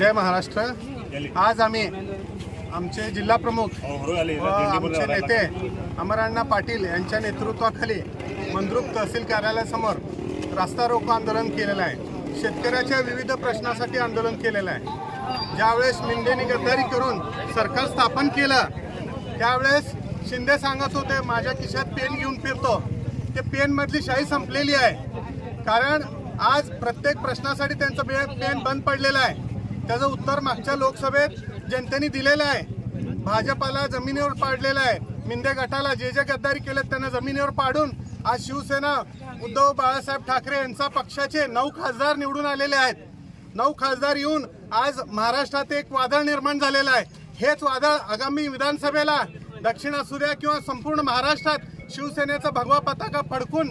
जय महाराष्ट्र. आज आम्ही आमचे जिल्हा प्रमुख व आमचे नेते अमराण्णा पाटील यांच्या नेतृत्वाखाली मंद्रुप तहसील कार्यालयासमोर रास्ता रोको आंदोलन केलेलं आहे. शेतकऱ्याच्या विविध प्रश्नासाठी आंदोलन केलेलं आहे. ज्यावेळेस मिंदेनी गद्दारी करून सरकार स्थापन केलं त्यावेळेस शिंदे सांगत होते माझ्या खिशात पेन घेऊन फिरतो. ते पेनमधली शाही संपलेली आहे. कारण आज प्रत्येक प्रश्नासाठी त्यांचं पेन बंद पडलेलं आहे. त्याचं उत्तर मागच्या लोकसभेत जनतेने दिलेलं आहे. भाजपाला जमिनीवर पाडलेलं आहे. मिंदे गटाला जे जे गद्दारी केलेत त्यांना जमिनीवर पाडून आज शिवसेना उद्धव बाळासाहेब ठाकरे यांचा पक्षाचे नऊ खासदार निवडून आलेले आहेत. नऊ खासदार येऊन आज महाराष्ट्रात एक वादळ निर्माण झालेलं आहे. हेच वादळ आगामी विधानसभेला दक्षिण असू द्या किंवा संपूर्ण महाराष्ट्रात शिवसेनेचा भगवा पताका फडकून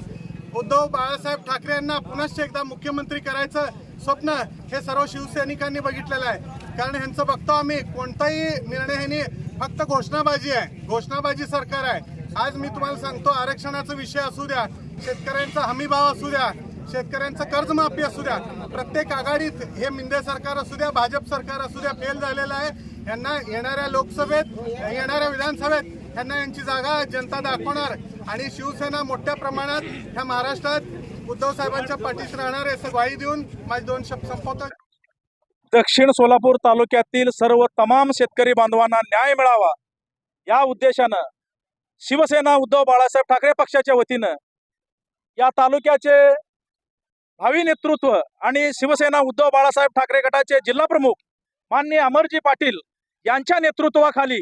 उद्धव बाळासाहेब ठाकरे यांना पुनश्च एकदा मुख्यमंत्री करायचं स्वप्न हे सर्व शिवसैनिकांनी बघितलेलं आहे. कारण ह्यांचं बघतो आम्ही कोणताही निर्णय ह्यांनी फक्त घोषणाबाजी आहे. घोषणाबाजी सरकार आहे. आज मी तुम्हाला सांगतो आरक्षणाचा विषय असू द्या शेतकऱ्यांचा हमीभाव असू द्या शेतकऱ्यांचं कर्जमाफी असू द्या प्रत्येक आघाडीत हे मिंदे सरकार असू द्या भाजप सरकार असू द्या फेल झालेलं आहे. यांना येणाऱ्या लोकसभेत येणाऱ्या विधानसभेत त्यांना यांची जागा जनता दाखवणार आणि शिवसेना मोठ्या प्रमाणात ह्या महाराष्ट्रात उद्धव साहेबांच्या पाठीशी राहणार आहे असं ग्वाही देऊन माझे दोन शब्द संपवतो. दक्षिण सोलापूर तालुक्यातील सर्व तमाम शेतकरी बांधवांना न्याय मिळावा. या उद्देशानं शिवसेना उद्धव बाळासाहेब ठाकरे पक्षाच्या वतीनं या तालुक्याचे भावी नेतृत्व आणि शिवसेना उद्धव बाळासाहेब ठाकरे गटाचे जिल्हा प्रमुख माननीय अमरजी पाटील यांच्या नेतृत्वाखाली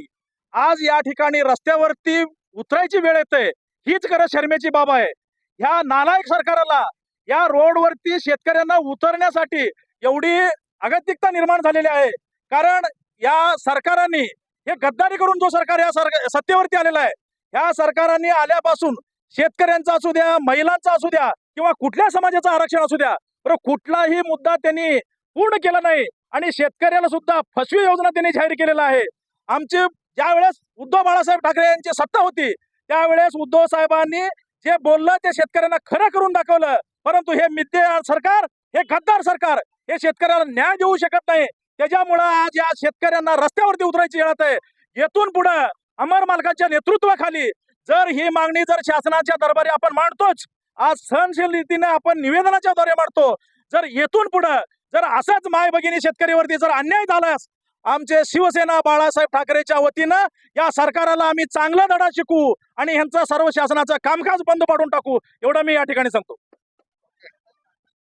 आज या ठिकाणी रस्त्यावरती उतरायची वेळ येते. हीच खरं शर्मेची बाब आहे. ह्या नालायक सरकाराला या रोडवरती शेतकऱ्यांना उतरण्यासाठी एवढी अगतिकता निर्माण झालेली आहे. कारण या सरकारांनी हे गद्दारी करून जो सरकार या सरकार सत्तेवरती आलेला आहे ह्या सरकारांनी आल्यापासून शेतकऱ्यांचा असू द्या महिलांचा असू द्या किंवा कुठल्या समाजाचं आरक्षण असू द्या तर कुठलाही मुद्दा त्यांनी पूर्ण केला नाही आणि शेतकऱ्याला सुद्धा फसवी योजना त्यांनी जाहीर केलेला आहे. आमची ज्यावेळेस उद्धव बाळासाहेब ठाकरे यांची सत्ता होती त्यावेळेस उद्धव साहेबांनी जे बोललं ते शेतकऱ्यांना खरं करून दाखवलं. परंतु हे मिद्दे सरकार हे गद्दार सरकार हे शेतकऱ्याला न्याय देऊ शकत नाही. त्याच्यामुळं आज या शेतकऱ्यांना रस्त्यावरती उतरायची येत आहे. येथून पुढे अमर मालकाच्या नेतृत्वाखाली जर ही मागणी जर शासनाच्या दरबारी आपण मांडतोच आज सहनशील रीतीने आपण निवेदनाच्या द्वारे मांडतो. जर येथून पुढे जर असाच माय भगिनी शेतकरीवरती जर अन्याय झालास आमचे शिवसेना बाळासाहेब ठाकरेच्या वतीनं या सरकाराला आम्ही चांगला धडा शिकू आणि ह्यांचं सर्व शासनाचं कामकाज बंद पाडून टाकू एवढं मी या ठिकाणी सांगतो.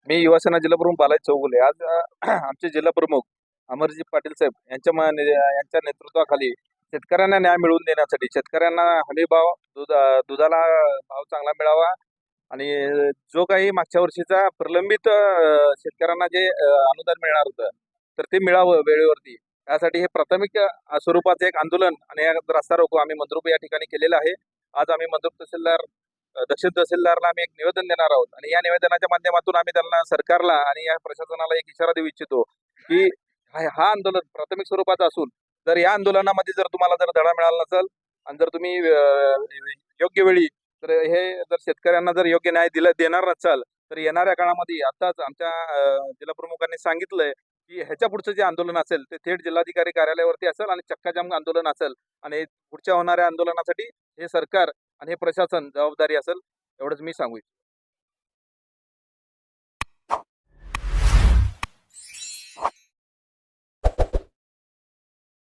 मी युवासेना जिल्हा प्रमुख बालाजी चौगुले. आज आमचे जिल्हा प्रमुख अमरजी पाटील साहेब यांच्या यांच्या नेतृत्वाखाली शेतकऱ्यांना न्याय मिळवून देण्यासाठी शेतकऱ्यांना हमी भाव दुधा दुधाला भाव चांगला मिळावा आणि जो काही मागच्या वर्षीचा प्रलंबित शेतकऱ्यांना जे अनुदान मिळणार होतं तर ते मिळावं वेळेवरती. त्यासाठी हे प्राथमिक स्वरूपाचं एक आंदोलन आणि रस्ता रोको आम्ही मंद्रुप या ठिकाणी केलेलं आहे. आज आम्ही मंद्रुप तहसीलदार दक्षिण तहसीलदारला आम्ही एक निवेदन देणार आहोत. आणि या निवेदनाच्या माध्यमातून आम्ही त्यांना सरकारला आणि या प्रशासनाला एक इशारा देऊ इच्छितो की हा आंदोलन प्राथमिक स्वरूपाचं असून जर या आंदोलनामध्ये जर तुम्हाला जर धडा मिळाला नसेल आणि जर तुम्ही योग्य वेळी तर हे जर शेतकऱ्यांना जर योग्य न्याय दिला देणार नसाल तर येणाऱ्या काळामध्ये आताच आमच्या जिल्हा प्रमुखांनी सांगितलंय की ह्याच्या पुढचं जे आंदोलन असेल ते थेट जिल्हाधिकारी कार्यालयावरती असेल आणि चक्काजाम आंदोलन असेल आणि पुढच्या होणाऱ्या आंदोलनासाठी हे सरकार आणि हे प्रशासन जबाबदारी असेल एवढंच मी सांगू इच्छितो.